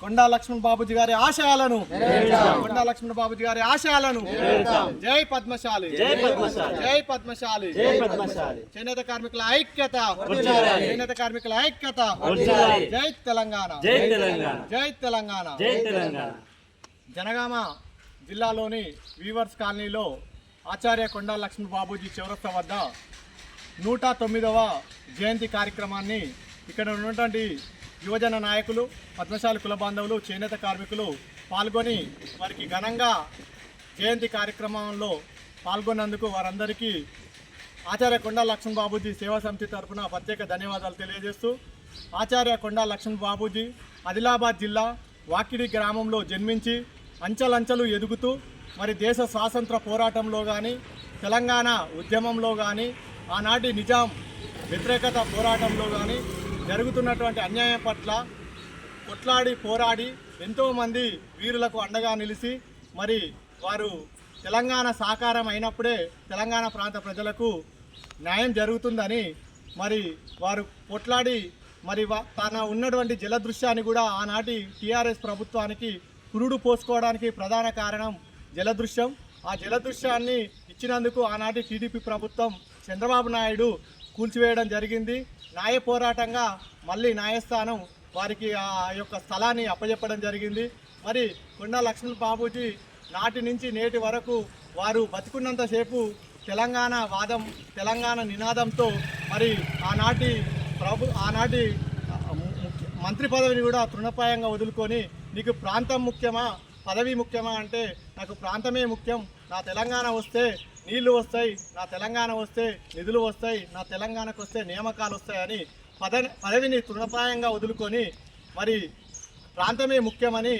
కొండా లక్ష్మణ్ బాబుజీ గారి ఆశయాలను కొండా లక్ష్మణ్ బాబుజీ గారి ఆశయాలను జై పద్మశాలి. జై పద్మశాలి. జై పద్మశాలి. జై పద్మశాలి. చేనేత కార్మికుల ఐక్యత. చేనేత కార్మికుల ఐక్యత. జై తెలంగాణ. జై తెలంగాణ. జై తెలంగాణ. జై తెలంగాణ. జనగామ జిల్లాలోని వీవర్స్ కాలనీలో ఆచార్య కొండా లక్ష్మణ్ బాబూజీ చౌరస్తా వద్ద నూట తొమ్మిదవ జయంతి కార్యక్రమాన్ని ఇక్కడ ఉన్నటువంటి యువజన నాయకులు పద్మశాలి కుల బాంధవులు చేనేత కార్మికులు పాల్గొని వారికి ఘనంగా జయంతి కార్యక్రమంలో పాల్గొన్నందుకు వారందరికీ ఆచార్య కొండా లక్ష్మణ్ బాబూజీ సేవా సమితి తరఫున ప్రత్యేక ధన్యవాదాలు తెలియజేస్తూ ఆచార్య కొండా లక్ష్మణ్ బాబూజీ ఆదిలాబాద్ జిల్లా వాకిడి గ్రామంలో జన్మించి అంచెలంచెలు ఎదుగుతూ మరి దేశ స్వాతంత్ర పోరాటంలో కానీ తెలంగాణ ఉద్యమంలో కానీ ఆనాటి నిజాం వ్యతిరేకత పోరాటంలో కానీ జరుగుతున్నటువంటి అన్యాయం పట్ల కొట్లాడి పోరాడి ఎంతోమంది వీరులకు అండగా నిలిచి మరి వారు తెలంగాణ సాకారం అయినప్పుడే తెలంగాణ ప్రాంత ప్రజలకు న్యాయం జరుగుతుందని మరి వారు కొట్లాడి మరి తన ఉన్నటువంటి జలదృశ్యాన్ని కూడా ఆనాటి టీఆర్ఎస్ ప్రభుత్వానికి పురుడు పోసుకోవడానికి ప్రధాన కారణం జలదృశ్యం. ఆ జలదృశ్యాన్ని ఇచ్చినందుకు ఆనాటి టీడీపీ ప్రభుత్వం చంద్రబాబు నాయుడు కూల్చివేయడం జరిగింది. న్యాయ పోరాటంగా మళ్ళీ న్యాయస్థానం వారికి ఆ యొక్క స్థలాన్ని అప్పజెప్పడం జరిగింది. మరి కొండా లక్ష్మణ్ బాబూజీ నాటి నుంచి నేటి వరకు వారు బతుకున్నంతసేపు తెలంగాణ వాదం తెలంగాణ నినాదంతో మరి ఆనాటి ప్రభు ఆనాటి మంత్రి పదవిని కూడా తృణప్రాయంగా వదులుకొని నీకు ప్రాంతం ముఖ్యమా పదవి ముఖ్యమా అంటే నాకు ప్రాంతమే ముఖ్యం నా తెలంగాణ వస్తే నీళ్ళు వస్తాయి నా తెలంగాణ వస్తే నిధులు వస్తాయి నా తెలంగాణకు వస్తే నియామకాలు వస్తాయని పద పదవిని తృణప్రాయంగా వదులుకొని మరి ప్రాంతమే ముఖ్యమని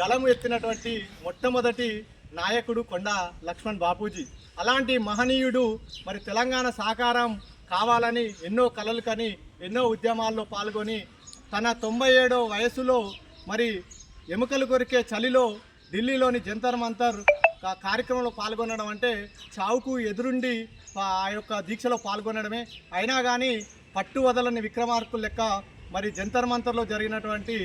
గలము ఎత్తినటువంటి మొట్టమొదటి నాయకుడు కొండ లక్ష్మణ్ బాపూజీ. అలాంటి మహనీయుడు మరి తెలంగాణ సాకారం కావాలని ఎన్నో కలలు కని ఎన్నో ఉద్యమాల్లో పాల్గొని తన తొంభై ఏడో వయసులో మరి ఎముకలు కొరికే చలిలో ఢిల్లీలోని జంతర్ మంతర్ కార్యక్రమంలో పాల్గొనడం అంటే చావుకు ఎదురుండి ఆ యొక్క దీక్షలో పాల్గొనడమే. అయినా కానీ పట్టు వదలని విక్రమార్కుల లెక్క మరి జంతర్ మంతర్లో జరిగినటువంటి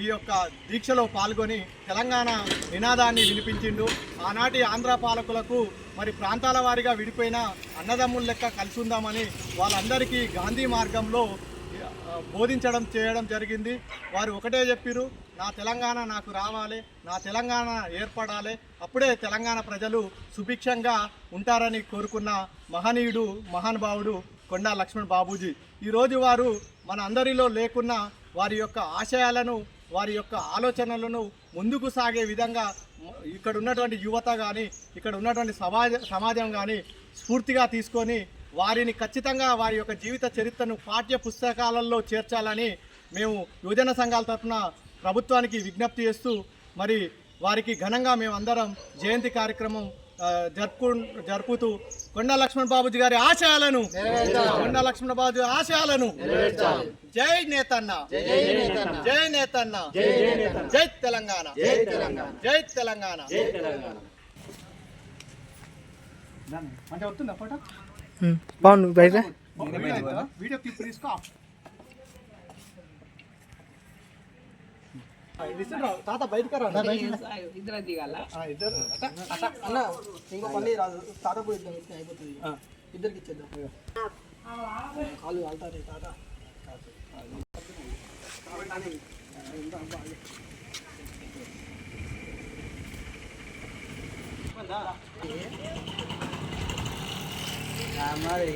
ఈ యొక్క దీక్షలో పాల్గొని తెలంగాణ నినాదాన్ని వినిపించిండు. ఆనాటి ఆంధ్ర పాలకులకు మరి ప్రాంతాల వారిగా విడిపోయిన అన్నదమ్ముల లెక్క కలిసి ఉందామని వాళ్ళందరికీ గాంధీ మార్గంలో బోధించడం చేయడం జరిగింది. వారు ఒకటే చెప్పిరు నా తెలంగాణ నాకు రావాలి నా తెలంగాణ ఏర్పడాలి అప్పుడే తెలంగాణ ప్రజలు సుభిక్షంగా ఉంటారని కోరుకున్న మహనీయుడు మహానుభావుడు కొండా లక్ష్మణ్ బాబూజీ. ఈరోజు వారు మన అందరిలో లేకున్నా వారి యొక్క ఆశయాలను వారి యొక్క ఆలోచనలను ముందుకు సాగే విధంగా ఇక్కడ ఉన్నటువంటి యువత కానీ ఇక్కడ ఉన్నటువంటి సమాజ సమాజం కానీ స్ఫూర్తిగా తీసుకొని వారిని ఖచ్చితంగా వారి యొక్క జీవిత చరిత్రను పాఠ్య పుస్తకాలలో చేర్చాలని మేము యువజన సంఘాల తరఫున ప్రభుత్వానికి విజ్ఞప్తి చేస్తూ మరి వారికి ఘనంగా మేమందరం జయంతి కార్యక్రమం జరుపు జరుపుతూ కొండా లక్ష్మణ్ బాబుజీ గారి ఆశయాలను కొండా లక్ష్మణ బాబుజీ ఆశయాలను జై నేతన్న జై నేతన్న జై తెలంగాణ జై తెలంగాణ. జై తెలంగాణ అంటే వస్తుందా ఫోటో? బాగుంది బయట. వీడియో క్లిప్ తీసుకో. తాత బయటకు రా. ఇద్దరు దిగాల. ఆ, ఇద్దరు. అన్న ఇంకో పని రాదు. తాత పోయి ఇద్దాం ఇస్తే అయిపోతుంది. ఆ. ఇద్దరికి ఇచ్చేద్దాం. కాలు కాలుతారు తాత. మరి